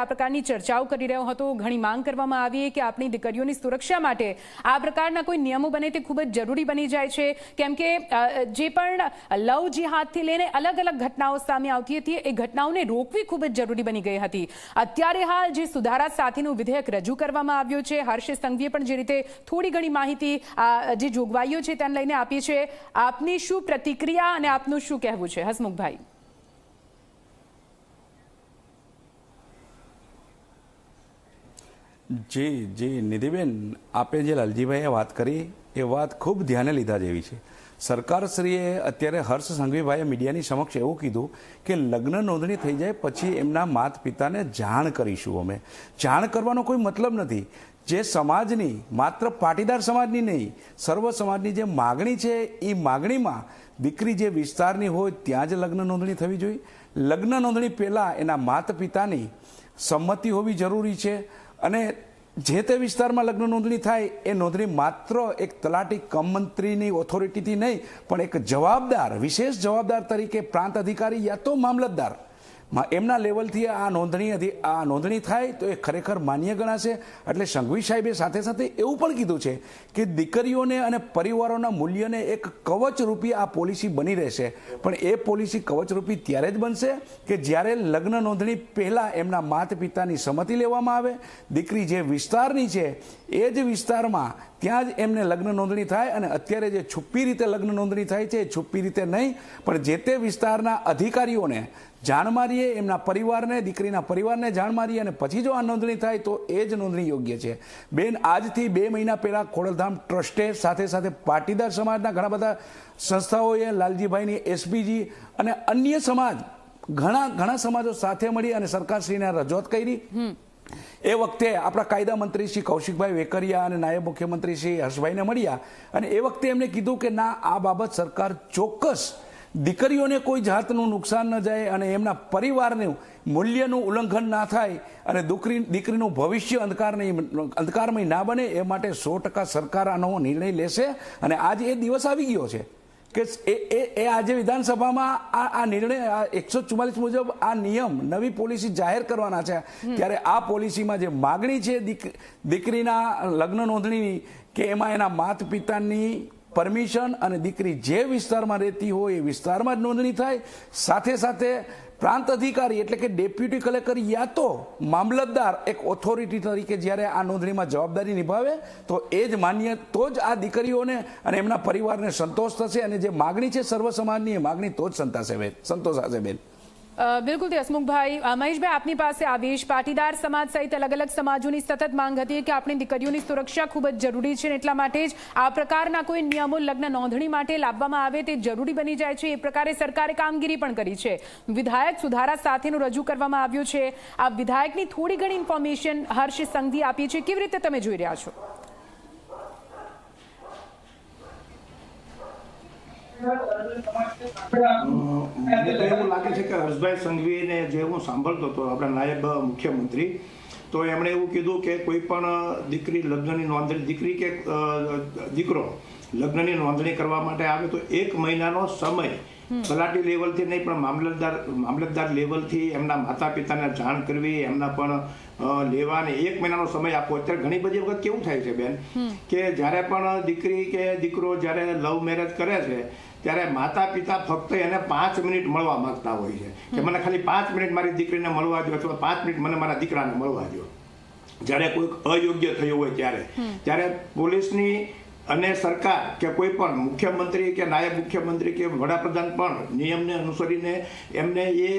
આ પ્રકારની ચર્ચાઓ કરી રહ્યો હતો. ઘણી માંગ કરવામાં આવી કે આપણી દીકરીઓની સુરક્ષા માટે આ પ્રકારના કોઈ નિયમો બને તે ખૂબ જ જરૂરી બની જાય છે. કેમ કે જે પણ લવ જિહાદથી લઈને અલગ અલગ ઘટનાઓ સામે આવતી હતી, એ ઘટનાઓને રોકવી ખૂબ જ જરૂરી બની ગઈ હતી. અત્યારે હાલ જે સુધારા સાથેનું વિધેયક રજૂ કરવામાં આવ્યું છે, હર્ષ સંઘવીએ પણ જે રીતે થોડી ઘણી માહિતી જે જોગવાઈઓ છે તેને લઈને આપી છે. આપની શું પ્રતિક્રિયા અને આપનું શું કહેવું છે? હસમુખભાઈ. જી, જે નિધિબેન આપે જે લાલજીભાઈએ વાત કરી, એ વાત ખૂબ ધ્યાને લીધા જેવી છે. સરકારશ્રીએ અત્યારે હર્ષ સંઘવીભાઈએ મીડિયાની સમક્ષ એવું કીધું કે લગ્ન નોંધણી થઈ જાય પછી એમના માત પિતાને જાણ કરીશું અમે. જાણ કરવાનો કોઈ મતલબ નથી. જે સમાજની, માત્ર પાટીદાર સમાજની નહીં, સર્વ સમાજની જે માગણી છે, એ માગણીમાં દીકરી જે વિસ્તારની હોય ત્યાં જ લગ્ન નોંધણી થવી જોઈએ. લગ્ન નોંધણી પહેલાં એના માત પિતાની સંમતિ હોવી જરૂરી છે. અને જે તે વિસ્તારમાં લગ્ન નોંધણી થાય, એ નોંધણી માત્ર એક તલાટી કમ મંત્રીની ઓથોરિટીથી નહીં, પણ એક જવાબદાર, વિશેષ જવાબદાર તરીકે પ્રાંત અધિકારી યા તો મામલતદાર એમના લેવલથી આ નોંધણી આ નોંધણી થાય તો એ ખરેખર માન્ય ગણાશે. એટલે સંઘવી સાહેબે સાથે સાથે એવું પણ કીધું છે કે દીકરીઓને અને પરિવારોના મૂલ્યને એક કવચરૂપી આ પોલિસી બની રહેશે. પણ એ પોલિસી કવચરૂપી ત્યારે જ બનશે કે જ્યારે લગ્ન નોંધણી પહેલાં એમના માતા પિતાની સંમતિ લેવામાં આવે. દીકરી જે વિસ્તારની છે, એ જ વિસ્તારમાં ત્યાં જ એમને લગ્ન નોંધણી થાય અને અત્યારે જે છુપ્પી રીતે લગ્ન નોંધણી થાય છે એ છુપ્પી રીતે નહીં. પણ જે તે વિસ્તારના અધિકારીઓને જાણ મારીએ એમના પરિવારને દીકરીના પરિવારને જાણ મારીએ અને પછી જો આ નોંધણી થાય તો એ જ નોંધણી યોગ્ય છે. બેન આજથી બે મહિના પહેલાં ખોડલધામ ટ્રસ્ટે સાથે સાથે પાટીદાર સમાજના ઘણા બધા સંસ્થાઓએ લાલજીભાઈની એસપીજી અને અન્ય સમાજ ઘણા ઘણા સમાજો સાથે મળી અને સરકારશ્રીને રજૂઆત કરી. એ વખતે આપણા કાયદા મંત્રી શ્રી કૌશિકભાઈ વેકરિયા અને નાયબ મુખ્યમંત્રી શ્રી હર્ષભાઈને મળ્યા અને એ વખતે એમણે કીધું કે ના આ બાબત સરકાર ચોક્કસ દીકરીઓને કોઈ જાતનું નુકસાન ન જાય અને એમના પરિવારનું મૂલ્યનું ઉલ્લંઘન ના થાય અને દીકરી દીકરીનું ભવિષ્ય અંધકારમય અંધકારમય ના બને, એ માટે સો ટકા સરકાર આનો નિર્ણય લેશે. અને આજે એ દિવસ આવી ગયો છે કે એ એ આજે વિધાનસભામાં આ આ નિર્ણય એકસો ચુમ્માલીસ મુજબ આ નિયમ નવી પોલિસી જાહેર કરવાના છે. ત્યારે આ પોલિસીમાં જે માગણી છે દીક- દીકરીના લગ્ન નોંધણીની કે એમાં એના માત પિતાની પરમિશન અને દીકરી જે વિસ્તારમાં રહેતી હોય એ વિસ્તારમાં જ નોંધણી થાય. સાથે સાથે પ્રાંત અધિકારી એટલે કે ડેપ્યુટી કલેક્ટર યા તો મામલતદાર એક ઓથોરિટી તરીકે જ્યારે આ નોંધણીમાં જવાબદારી નિભાવે, તો એ જ માન્ય, તો જ આ દીકરીઓને અને એમના પરિવારને સંતોષ થશે અને જે માગણી છે સર્વ સમાજની, એ માગણી તો જ સંતાશે બેન. સંતોષાશે બેન. બિલકુલ હસમુખભાઈ મહેશભાઈ આપની પાસે આવીશ. પાટીદાર સમાજ સહિત અલગ અલગ સમાજોની સતત માંગ હતી કે આપણી દીકરીઓની સુરક્ષા ખૂબ જ જરૂરી છે એટલા માટે જ આ પ્રકારના કોઈ નિયમો લગ્ન નોંધણી માટે લાવવામાં આવે તે જરૂરી બની જાય છે. એ પ્રકારે સરકારે કામગીરી પણ કરી છે. વિધાયક સુધારા સાથેનું રજૂ કરવામાં આવ્યું છે. આ વિધાયકની થોડી ઘણી ઇન્ફોર્મેશન હર્ષ સંઘવી આપી છે. કેવી રીતે તમે જોઈ રહ્યા છો? મને તો એવું લાગે છે કે હર્ષભાઈ સંઘવીને જે હું સાંભળતો હતો, આપણા નાયબ મુખ્યમંત્રી, તો એમણે એવું કીધું કે કોઈ પણ દીકરી લગ્નની નોંધણી, દીકરી કે દીકરો લગ્નની નોંધણી કરવા માટે આવે તો એક મહિનાનો સમય તલાટી લેવલથી નહીં પણ મામલતદાર મામલતદાર લેવલથી એમના માતા પિતાને જાણ કરવી એમના પણ લેવાને એક મહિનાનો સમય આપવો. અત્યારે ઘણી બધી વખત કેવું થાય છે બેન કે જ્યારે પણ દીકરી કે દીકરો જ્યારે લવ મેરેજ કરે છે ત્યારે માતા પિતા ફક્ત એને પાંચ મિનિટ મળવા માંગતા હોય છે. કે મને ખાલી પાંચ મિનિટ મારી દીકરીને મળવા દો અથવા પાંચ મિનિટ મને મારા દીકરાને મળવા દો જ્યારે કોઈક અયોગ્ય થયું હોય ત્યારે. ત્યારે પોલીસની અને સરકાર કે કોઈ પણ મુખ્યમંત્રી કે નાયબ મુખ્યમંત્રી કે વડાપ્રધાન પણ નિયમને અનુસરીને એમને એ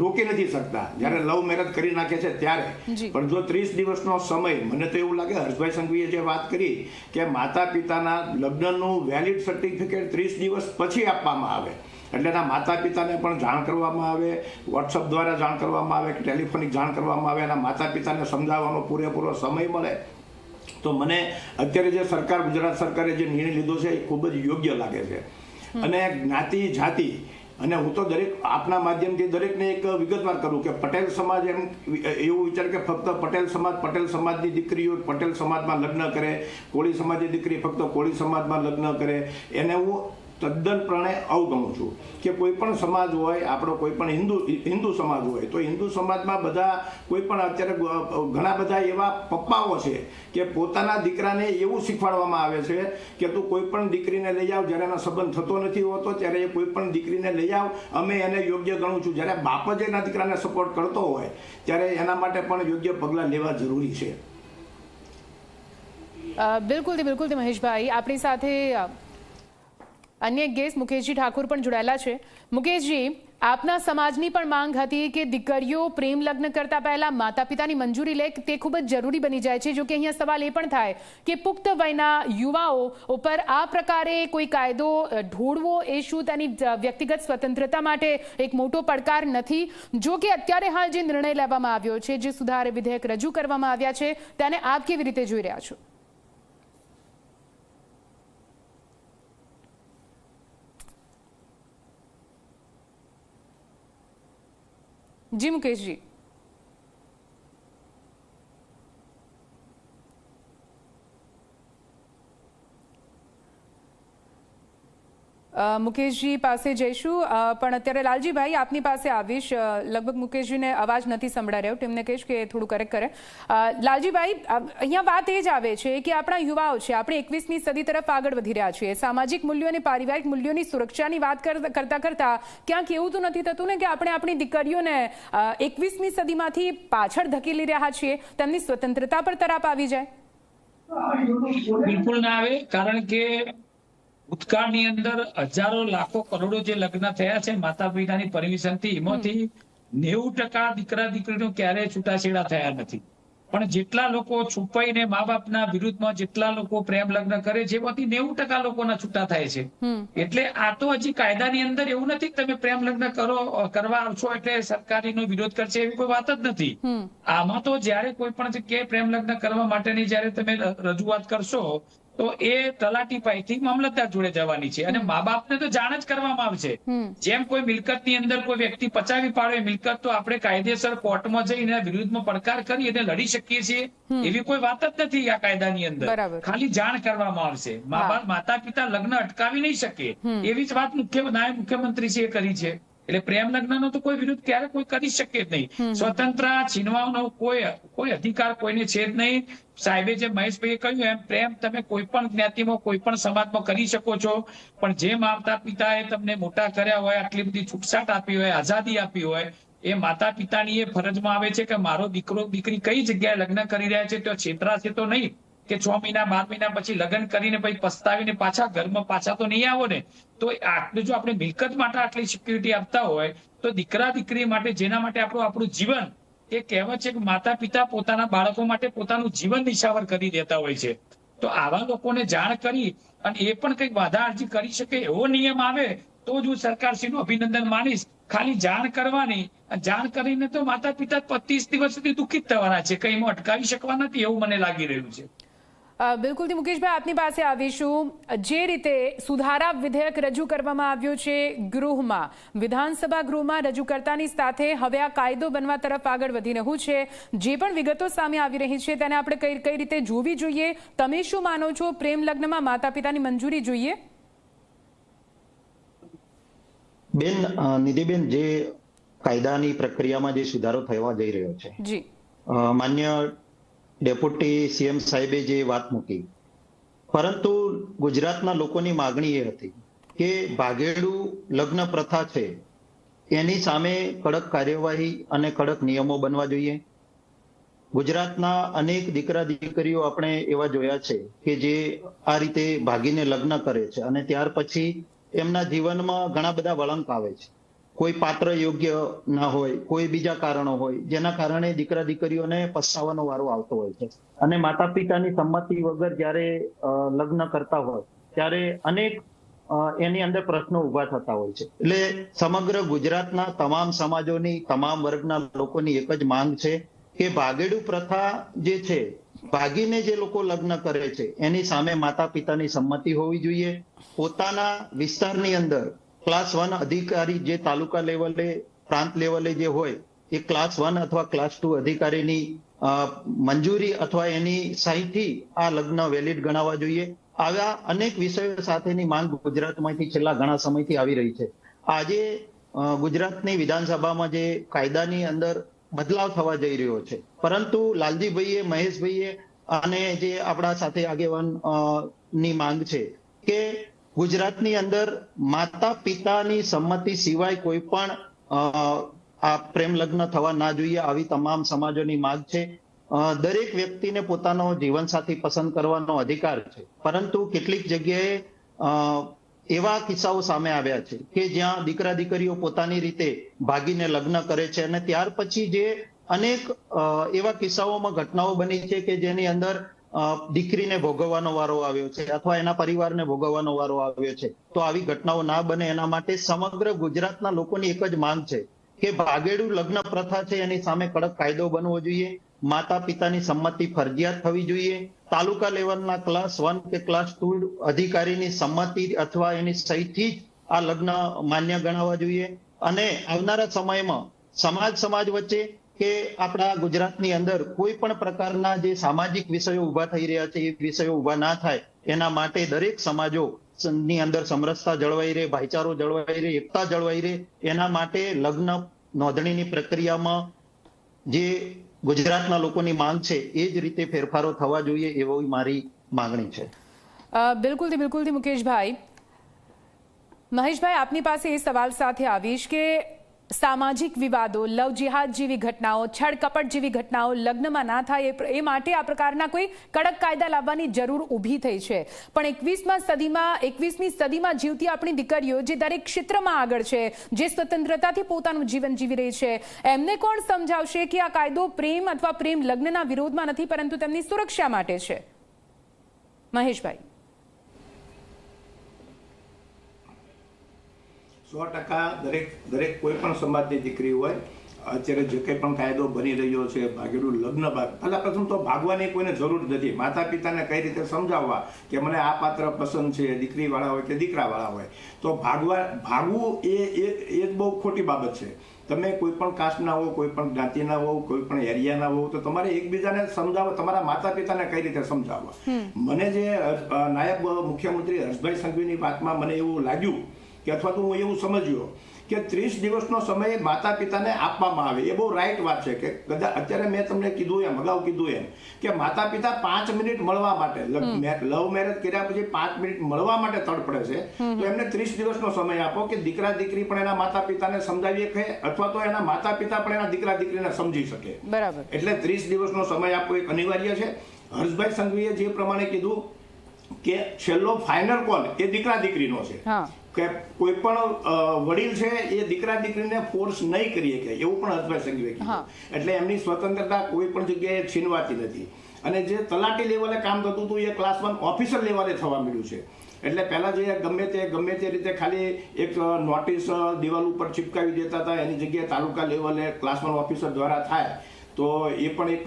રોકી નથી શકતા. જ્યારે લવ મેરેજ કરી નાખે છે ત્યારે. પણ જો ત્રીસ દિવસનો સમય મને તો એવું લાગે હર્ષભાઈ સંઘવીએ જે વાત કરી કે માતા પિતાના લગ્નનું વેલિડ સર્ટિફિકેટ ત્રીસ દિવસ પછી આપવામાં આવે. એટલે એના માતા પિતાને પણ જાણ કરવામાં આવે વોટ્સઅપ દ્વારા જાણ કરવામાં આવે કે ટેલિફોનિક જાણ કરવામાં આવે એના માતા પિતાને સમજાવવાનો પૂરેપૂરો સમય મળે. તો મને અત્યારે જે સરકાર ગુજરાત સરકારે જે નિર્ણય લીધો છે એ ખૂબ જ યોગ્ય લાગે છે. અને જ્ઞાતિ જાતિ અને હું તો દરેક આપના માધ્યમથી દરેકને એક વિગતવાર કરું કે પટેલ સમાજ એમ એવું વિચાર કે ફક્ત પટેલ સમાજ પટેલ સમાજની દીકરીઓ પટેલ સમાજમાં લગ્ન કરે કોળી સમાજની દીકરી ફક્ત કોળી સમાજમાં લગ્ન કરે. એને હું તદ્દનપણે અવગણું છું કે કોઈ પણ સમાજ હોય, આપણો કોઈ પણ હિન્દુ હિન્દુ સમાજ હોય, તો હિન્દુ સમાજમાં બધા કોઈ પણ અત્યારે ઘણા બધા એવા પપ્પાઓ છે કે પોતાના દીકરાને એવું શીખવાડવામાં આવે છે કે તું કોઈ પણ દીકરીને લઈ આવ, જ્યારે એનો સંબંધ થતો નથી હોતો, ત્યારે એ કોઈ પણ દીકરીને લઈ આવ, અમે એને યોગ્ય ગણું છું. જ્યારે બાપ જ એના દીકરાને સપોર્ટ કરતો હોય, ત્યારે એના માટે પણ યોગ્ય પગલાં લેવા જરૂરી છે. બિલકુલ બિલકુલથી મહેશભાઈ, આપણી સાથે અન્ય એક ગેસ મુકેશજી ઠાકુર પણ જોડાયેલા છે. મુકેશજી, આપના સમાજની પણ માંગ હતી કે દીકરીઓ પ્રેમ લગ્ન કરતા પહેલા માતા પિતાની મંજૂરી લે, તે ખૂબ જ જરૂરી બની જાય છે. જો કે અહીંયા સવાલ એ પણ થાય કે પુખ્ત વયના યુવાઓ ઉપર આ પ્રકારે કોઈ કાયદો ઢોળવો એ શું તેની વ્યક્તિગત સ્વતંત્રતા માટે એક મોટો પડકાર નથી? જો કે અત્યારે હાલ જે નિર્ણય લેવામાં આવ્યો છે, જે સુધાર વિધેયક રજૂ કરવામાં આવ્યા છે, તેને આપ કેવી રીતે જોઈ રહ્યા છો? જી મુકેશજી અ, મુકેશજી પાસે જઈશું. પણ અત્યારે લાલજીભાઈ આપની પાસે આવીશ. લગભગ મુકેશજીને અવાજ નથી સંભળાઈ રહ્યો. તેમને કહીશ કે થોડું કરેક્ટ કરે. લાલજીભાઈ અહીંયા વાત એ જ આવે છે કે આપણા યુવાઓ છે, આપણે એકવીસમી સદી તરફ આગળ વધી રહ્યા છીએ. સામાજિક મૂલ્યો અને પારિવારિક મૂલ્યોની સુરક્ષાની વાત કર- કરતા કરતા ક્યાંક એવું તો નથી થતું ને કે આપણે આપણી દીકરીઓને એકવીસમી સદીમાંથી પાછળ ધકેલી રહ્યા છીએ. તેમની સ્વતંત્રતા પર તરાપ આવી જાય. બિલકુલ ના આવે, કારણ કે ભૂતકાળની અંદર હજારો લાખો કરોડો જે લગ્ન થયા છે માતા પિતાની પરમિશનથી એમાંથી નેવું ટકા દીકરા દીકરીનો ક્યારેય છૂટાછેડા થયા નથી. પણ જેટલા લોકો છુપાઈને મા બાપના વિરુદ્ધમાં જેટલા લોકો પ્રેમ લગ્ન કરે છે એમાંથી નેવું ટકા લોકોના છૂટા થાય છે. એટલે આ તો હજી કાયદાની અંદર એવું નથી તમે પ્રેમ લગ્ન કરો કરવા આવશો એટલે સરકારીનો વિરોધ કરશે એવી કોઈ વાત જ નથી. આમાં તો જયારે કોઈ પણ જગ્યાએ પ્રેમ લગ્ન કરવા માટેની જયારે તમે રજૂઆત કરશો તો એ તલાટી પાસેથી મામલતદાર જોડે જવાની છે. અને મા બાપને તો જાણ જ કરવામાં આવશે જેમ કોઈ મિલકતની અંદર કોઈ વ્યક્તિ પચાવી પાડે મિલકત તો આપણે કાયદેસર કોર્ટમાં જઈને વિરુદ્ધમાં પડકાર કરી અને લડી શકીએ છીએ. એવી કોઈ વાત જ નથી આ કાયદાની અંદર. ખાલી જાણ કરવામાં આવશે. મા બાપ માતા પિતા લગ્ન અટકાવી નહીં શકે. એવી જ વાત મુખ્ય નાયબ એ કરી છે. એટલે પ્રેમ લગ્નનો તો કોઈ વિરુદ્ધ ક્યારે કોઈ કરી શકે જ નહીં. સ્વતંત્ર છીનવાનો કોઈ કોઈ અધિકાર કોઈને છે જ નહીં. સાહેબે જે મહેશભાઈએ કહ્યું એમ પ્રેમ તમે કોઈ પણ જ્ઞાતિમાં કોઈ પણ સમાજમાં કરી શકો છો. પણ જે માતા પિતાએ તમને મોટા કર્યા હોય આટલી બધી છૂટછાટ આપી હોય આઝાદી આપી હોય એ માતા પિતાની એ ફરજમાં આવે છે કે મારો દીકરો દીકરી કઈ જગ્યાએ લગ્ન કરી રહ્યા છે તો છેતરાશે તો નહીં. કે છ મહિના, બાર મહિના પછી લગ્ન કરીને પછી પસ્તાવીને પાછા ઘરમાં પાછા તો નહીં આવો ને, તો આટલું જો આપણે મિલકત માટે આટલી સિક્યુરિટી આપતા હોય, તો દીકરા દીકરી માટે, જેના માટે આપણું આપણું જીવન, એ કહેવત છે કે માતા પિતા પોતાના બાળકો માટે પોતાનું જીવન નિશાવર કરી દેતા હોય છે. તો આવા લોકોને જાણ કરી અને એ પણ કંઈક બાધા અરજી કરી શકે એવો નિયમ આવે, તો જ હું સરકારશ્રીનું અભિનંદન માનીશ. ખાલી જાણ કરવાની જાણ કરીને તો માતા પિતા પચીસ દિવસ સુધી દુઃખિત થવાના છે. કઈ અટકાવી શકવા નથી એવું મને લાગી રહ્યું છે. બિલકુલથી મુકેશભાઈ આપની પાસે આવીશું. જે રીતે સુધારા વિધેયક રજૂ કરવામાં આવ્યું છે ગૃહમાં વિધાનસભા ગૃહમાં રજૂ કરતાની સાથે હવે આ કાયદો બનવા તરફ આગળ વધી રહ્યું છે. જે પણ વિગતો સામે આવી રહી છે તેને આપણે કઈ કઈ રીતે જોવી જોઈએ? તમે શું માનો છો? પ્રેમ લગ્નમાં માતા પિતાની મંજૂરી જોઈએ? બેન નિધિબેન જે કાયદાની પ્રક્રિયામાં જે સુધારો થવા જઈ રહ્યો છે જી. માન્ય ડેપ્યુટી સીએમ સાહેબે જે વાત મૂકી. પરંતુ ગુજરાતના લોકોની માગણી એ હતી કે ભાગેડુ લગ્ન પ્રથા છે, એની સામે કડક કાર્યવાહી અને કડક નિયમો બનવા જોઈએ. ગુજરાતના અનેક દીકરા દીકરીઓ આપણે એવા જોયા છે કે જે આ રીતે ભાગીને લગ્ન કરે છે અને ત્યાર પછી એમના જીવનમાં ઘણા બધા વળંક આવે છે. કોઈ પાત્ર યોગ્ય ના હોય, કોઈ બીજા કારણો હોય, જેના કારણે દીકરા દીકરીઓને પસ્તાવાનો વારો આવતો હોય છે. અને માતા પિતાની સંમતિ વગર જ્યારે લગ્ન કરતા હોય, ત્યારે અનેક એની અંદર પ્રશ્નો ઊભા થતા હોય છે. એટલે સમગ્ર ગુજરાતના તમામ સમાજોની, તમામ વર્ગના લોકોની એક જ માંગ છે કે ભાગેડુ પ્રથા જે છે, ભાગીને જે લોકો લગ્ન કરે છે, એની સામે માતા પિતાની સંમતિ હોવી જોઈએ. પોતાના વિસ્તારની અંદર ક્લાસ વન અધિકારી જે તાલુકા લેવલે, પ્રાંત લેવલે જે હોય, એ ક્લાસ વન અથવા ક્લાસ ટુ અધિકારીની મંજૂરી અથવા એની સહીથી આ લગ્ન વેલિડ ગણાવવા જોઈએ. આવા અનેક વિષયો સાથેની માંગ ગુજરાતમાંથી છેલ્લા ઘણા સમયથી આવી રહી છે. આજે ગુજરાતની વિધાનસભામાં જે કાયદાની અંદર બદલાવ થવા જઈ રહ્યો છે. પરંતુ લાલજીભાઈએ, મહેશભાઈએ અને જે આપણા સાથે આગેવાનની માંગ છે કે ગુજરાતની અંદર માતા પિતાની સંમતિ સિવાય કોઈ પણ આ પ્રેમ લગ્ન થવા ના જોઈએ આવી તમામ સમાજોની માંગ છે. દરેક વ્યક્તિને પોતાનો જીવનસાથી પસંદ કરવાનો અધિકાર છે. પરંતુ કેટલીક જગ્યાએ એવા કિસ્સાઓ સામે આવ્યા છે કે જ્યાં દીકરા દીકરીઓ પોતાની રીતે ભાગીને લગ્ન કરે છે અને ત્યાર પછી જે અનેક એવા કિસ્સાઓમાં ઘટનાઓ બની છે કે જેની અંદર દીકરીને ભોગવવાનો વારો આવ્યો છે અથવા એના પરિવારને ભોગવવાનો વારો આવ્યો છે. તો આવી ઘટનાઓ ના બને એના માટે સમગ્ર ગુજરાતના લોકોની એક જ માંગ છે કે ભાગેડુ લગ્ન પ્રથા છે એની સામે કડક કાયદો બનવો જોઈએ માતા પિતાની સંમતિ ફરજિયાત થવી જોઈએ, તાલુકા લેવલના ક્લાસ વન કે ક્લાસ ટુ અધિકારીની સંમતિ અથવા એની સહીથી જ આ લગ્ન માન્ય ગણાવવા જોઈએ. અને આવનારા સમયમાં સમાજ સમાજ વચ્ચે કે આપણા ગુજરાતની અંદર કોઈ પણ પ્રકારના જે સામાજિક વિષયો ઊભા થઈ રહ્યા છે, એ વિષયો ઊભા ના થાય, એના માટે દરેક સમાજો ની અંદર સમરસતા જળવાઈ રહે, ભાઈચારો જળવાઈ રહે, એકતા જળવાઈ રહે, એના માટે લગ્ન નોંધણીની પ્રક્રિયામાં જે ગુજરાતના લોકોની માંગ છે, એ જ રીતે ફેરફારો થવા જોઈએ એવો મારી માંગણી છે. બિલકુલથી બિલકુલથી મુકેશભાઈ. મહેશભાઈ, આપની પાસે એ સવાલ સાથે આવીશ કે સામાજિક વિવાદો, લવ જિહાદ જેવી ઘટનાઓ છળકપટ જેવી ઘટનાઓ લગ્નમાં ના થાય એ માટે આ પ્રકારના કોઈ કડક કાયદા લાવવાની જરૂર ઊભી થઈ છે. પણ એકવીસમાં સદીમાં, એકવીસમી સદીમાં જીવતી આપણી દીકરીઓ જે દરેક ક્ષેત્રમાં આગળ છે, જે સ્વતંત્રતાથી પોતાનું જીવન જીવી રહી છે, એમને કોણ સમજાવશે કે આ કાયદો પ્રેમ અથવા પ્રેમ લગ્નના વિરોધમાં નથી, પરંતુ તેમની સુરક્ષા માટે છે? મહેશભાઈ. સો ટકા દરેક દરેક કોઈ પણ સમાજની દીકરી હોય અત્યારે જે કંઈ પણ કાયદો બની રહ્યો છે ભાગેડું લગ્ન ભાગ પહેલાં પ્રથમ તો ભાગવાની કોઈને જરૂર નથી. માતા પિતાને કઈ રીતે સમજાવવા કે મને આ પાત્ર પસંદ છે દીકરીવાળા હોય કે દીકરાવાળા હોય. તો ભાગવા ભાગવું એ એ એ જ બહુ ખોટી બાબત છે. તમે કોઈ પણ કાસ્ટના હો કોઈ પણ જ્ઞાતિના હો કોઈ પણ એરિયાના હો તો તમારે એકબીજાને સમજાવવા તમારા માતા પિતાને કઈ રીતે સમજાવવા? મને જે નાયબ મુખ્યમંત્રી હર્ષભાઈ સંઘવીની વાતમાં મને એવું લાગ્યું કે અથવા તો હું એવું સમજ્યો કે ત્રીસ દિવસનો સમય માતા પિતાને આપવામાં આવે. એ બહુ રાઈટ વાત છે કે કદાચ અત્યારે મેં તમને કીધું એમ અગાઉ કીધું એમ કે માતા પિતા પાંચ મિનિટ મળવા માટે લવ મેરેજ કર્યા પછી પાંચ મિનિટ મળવા માટે તડપડે છે તો એમને ત્રીસ દિવસનો સમય આપો કે દીકરા દીકરી પણ એના માતા પિતાને સમજાવી શકે અથવા તો એના માતા પિતા પણ એના દીકરા દીકરીને સમજી શકે. બરાબર. એટલે ત્રીસ દિવસનો સમય આપવો એક અનિવાર્ય છે. હર્ષભાઈ સંઘવીએ જે પ્રમાણે કીધું કે છેલ્લો ફાઇનલ કોલ એ દીકરા દીકરીનો છે. કે કોઈ પણ વડીલ છે એ દીકરા દીકરીને ફોર્સ નહીં કરી શકે એવું પણ હર્ષભાઈ સંઘવીએ. કીધું એટલે એમની સ્વતંત્રતા કોઈ પણ જગ્યાએ છીનવાતી નથી. અને જે તલાટી લેવલે કામ થતું હતું એ ક્લાસ વન ઓફિસર લેવલે થવા મળ્યું છે. એટલે પહેલાં જે ગમે તે ગમે તે રીતે ખાલી એક નોટિસ દિવાલ ઉપર ચિપકાવી દેતા હતા એની જગ્યાએ તાલુકા લેવલે ક્લાસ વન ઓફિસર દ્વારા થાય. તો એ પણ એક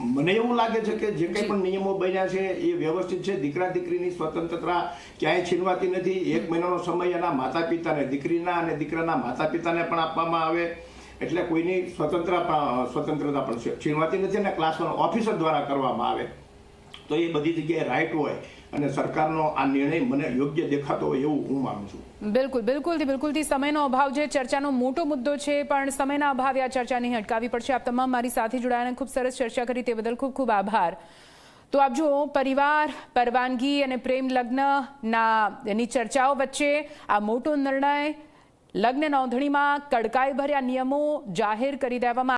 મને એવું લાગે છે કે જે કંઈ પણ નિયમો બન્યા છે એ વ્યવસ્થિત છે. દીકરા દીકરીની સ્વતંત્રતા ક્યાંય છીનવાતી નથી. એક મહિનાનો સમય એના માતા પિતાને દીકરીના અને દીકરાના માતા પિતાને પણ આપવામાં આવે. એટલે કોઈની સ્વતંત્ર સ્વતંત્રતા પણ છે- છીનવાતી નથી અને ક્લાસ ઓફિસર દ્વારા કરવામાં આવે. તો એ બધી જગ્યાએ રાઈટ હોય અને સરકારનો આ નિર્ણય મને યોગ્ય દેખાતો હોય એવું હું માનું છું. બિલકુલ, બિલકુલથી બિલકુલથી સમયનો અભાવ જે ચર્ચાનો મોટો મુદ્દો છે, પણ સમયના અભાવે આ ચર્ચા નહીં અટકાવી પડશે. આપ તમામ મારી સાથે જોડાયા ખૂબ સરસ ચર્ચા કરી તે બદલ ખૂબ ખૂબ આભાર. તો આપ જુઓ, પરિવાર, પરવાનગી અને પ્રેમ લગ્નના એની ચર્ચાઓ વચ્ચે આ મોટો નિર્ણય લગ્ન નોંધણીમાં કડકાઈ ભર્યા નિયમો જાહેર કરી દેવામાં